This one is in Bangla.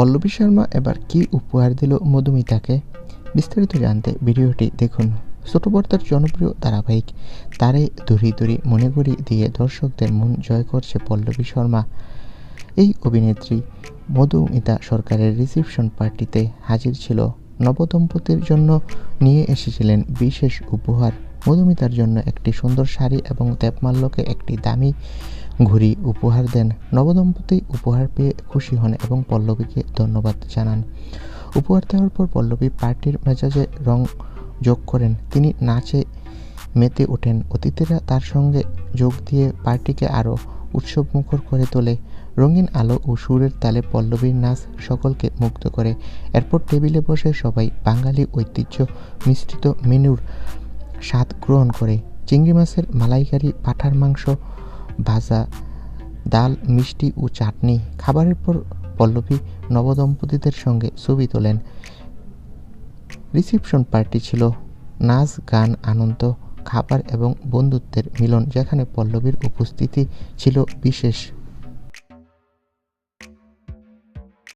পল্লবী শর্মা এবার কি উপহার দিল মধুমিতাকে? বিস্তারিত জানতে ভিডিওটি দেখুন। ছোট পর্দার জনপ্রিয় ধারাবাহিক তারে দড়ি দড়ি মনে করি দিয়ে দর্শকদের মন জয় করছে পল্লবী শর্মা। এই অভিনেত্রী মধুমিতা সরকারের রিসিপশন পার্টিতে হাজির ছিল। নবদম্পতির জন্য নিয়ে এসেছিলেন বিশেষ উপহার। মধুমিতার জন্য একটি সুন্দর শাড়ি এবং দেবমাল্যকে একটি দামি ঘড়ি উপহার দেন। নবদম্পতি উপহার পেয়ে খুশি হন এবং পল্লবীকে ধন্যবাদ জানান। উপহার দেওয়ার পর পল্লবী পার্টির মেজাজে রং যোগ করেন। তিনি নাচে মেতে ওঠেন। অতিথিরা তার সঙ্গে যোগ দিয়ে পার্টিকে আরও উৎসবমুখর করে তোলে। রঙিন আলো ও সুরের তালে পল্লবীর নাচ সকলকে মুগ্ধ করে। এরপর টেবিলে বসে সবাই বাঙালি ঐতিহ্য মিশ্রিত মেনুর স্বাদ গ্রহণ করে। চিংড়ি মাছের মালাইকারি, পাঠার মাংস ভাজা ডাল, মিষ্টি ও চাটনি। খাবারের পর পল্লবী নবদম্পতিদের সঙ্গে ছবি তোলেন। রিসিপশন পার্টি ছিল। নাচ, গান, আনন্দ, খাবার এবং বন্ধুত্বের মিলন, যেখানে পল্লবীর উপস্থিতি ছিল বিশেষ।